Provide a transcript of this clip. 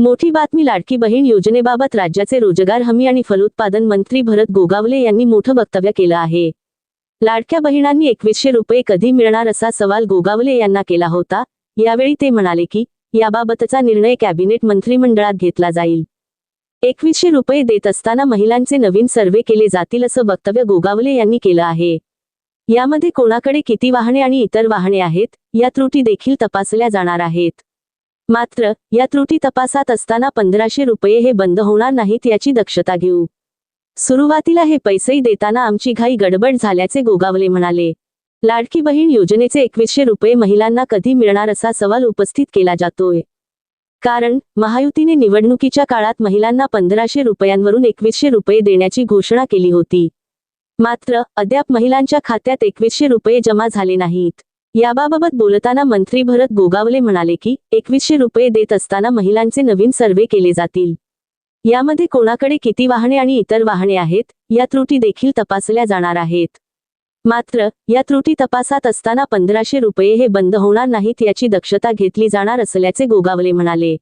मोठी बातमी लाडकी बहीण योजनेबाबत राज्याचे रोजगार हमी आणि फलोत्पादन मंत्री भरत गोगावले यांनी मोठं वक्तव्य केलं आहे. लाडक्या बहिणांनी एकवीसशे रुपये कधी मिळणार असा सवाल गोगावले यांना केला होता. यावेळी ते म्हणाले की याबाबतचा निर्णय कॅबिनेट मंत्रिमंडळात घेतला जाईल. एकवीसशे रुपये देत असताना महिलांचे नवीन सर्वे केले जातील असं वक्तव्य गोगावले यांनी केलं आहे. यामध्ये कोणाकडे किती वाहने आणि इतर वाहने आहेत या त्रुटी देखील तपासल्या जाणार आहेत. मात्र या त्रुटी तपासात असताना पंधराशे रुपये हे बंद होणार नाहीत याची दक्षता घेऊ. सुरुवातीला हे पैसेही देताना आमची घाई गडबड झाल्याचे गोगावले म्हणाले. लाडकी बहीण योजनेचे एकवीसशे रुपये महिलांना कधी मिळणार असा सवाल उपस्थित केला जातोय. कारण महायुतीने निवडणुकीच्या काळात महिलांना पंधराशे रुपयांवरून एकवीसशे रुपये देण्याची घोषणा केली होती. मात्र अद्याप महिलांच्या खात्यात एकवीसशे रुपये जमा झाले नाहीत. याबाबत बोलताना मंत्री भरत गोगावले म्हणाले की एकवीसशे रुपये देत असताना महिलांचे नवीन सर्वे केले जातील. यामध्ये कोणाकडे किती वाहने आणि इतर वाहने आहेत या त्रुटी देखील तपासल्या जाणार आहेत. मात्र या त्रुटी तपासात असताना पंधराशे रुपये हे बंद होणार नाहीत याची दक्षता घेतली जाणार असल्याचे गोगावले म्हणाले.